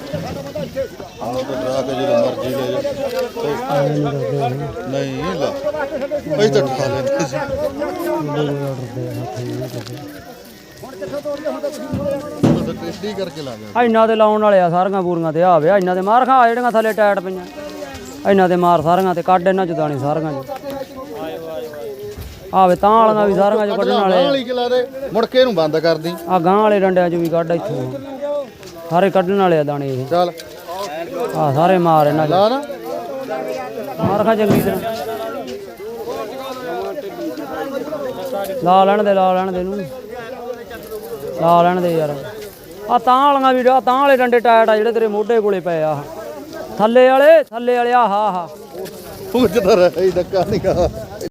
ਆਹ ਤਾਂ ਡਰਾ ਕੇ ਜਦੋਂ ਮਰਜ਼ੀ ਲੈ ਜਾ ਨਹੀਂ ਲਾ ਇਹ ਤਾਂ ਠਾ ਲੈਂਦੇ ਸੀ ਉਹ ਤਾਂ ਟੇਸਟੀ ਕਰਕੇ ਲਾ ਗਿਆ ਇੰਨਾ ਦੇ ਲਾਉਣ ਵਾਲੇ ਆ ਸਾਰੀਆਂ ਬੂਰੀਆਂ ਤੇ ਆ ਵੇ ਇੰਨਾ ਤੇ ਮਾਰ ਖਾ ਜਿਹੜੀਆਂ ਥੱਲੇ ਟਾਇਟ ਪਈਆਂ। ਇੰਨਾ ਤੇ ਮਾਰ ਸਾਰੀਆਂ ਤੇ ਕੱਢ ਇਹਨਾਂ ਚ ਦਾਣੇ ਸਾਰੀਆਂ ਚ। ਆਵੇ ਤਾਂ ਵਾਲੀਆਂ ਵੀ ਸਾਰੀਆਂ ਚ ਕੱਢਣ ਵਾਲੇ ਵਾਲੀ ਚਲਾ ਦੇ ਮੁੜ ਕੇ ਇਹਨੂੰ ਬੰਦ ਕਰਦੀ। ਆ ਗਾਂ ਵਾਲੇ ਡੰਡਿਆਂ ਚ ਵੀ ਕੱਢ ਇੱਥੋਂ। ਸਾਰੇ ਕੱਢਣ ਵਾਲੇ ਆ ਦਾਣੇ ਇਹ। ਚੱਲ। ਆ ਸਾਰੇ ਮਾਰ ਇਹਨਾਂ ਚ। ਲਾ ਨਾ। ਮਾਰ ਖਾ ਚੰਗੀ ਤਰ੍ਹਾਂ। ਲਾ ਲੈਣ ਦੇ ਲਾ ਲੈਣ ਦੇ ਨੂੰ ਲਾ ਲੈਣ ਦੇ ਯਾਰ। ਆ ਤਾਂ ਵਾਲੀਆਂ ਵੀ ਆ ਤਾਂ ਵਾਲੇ ਡੰਡੇ ਟਾਇਟ ਆ ਜਿਹੜੇ ਤੇਰੇ ਮੋਢੇ ਕੋਲੇ ਪਏ ਆ। ਥੱਲੇ ਵਾਲੇ ਥੱਲੇ ਵਾਲੇ ਆਹ ਆਹ। ਪੁੱਛਦਾ ਰਹਿ ਡੱਕਾ ਨਹੀਂ ਗਾ।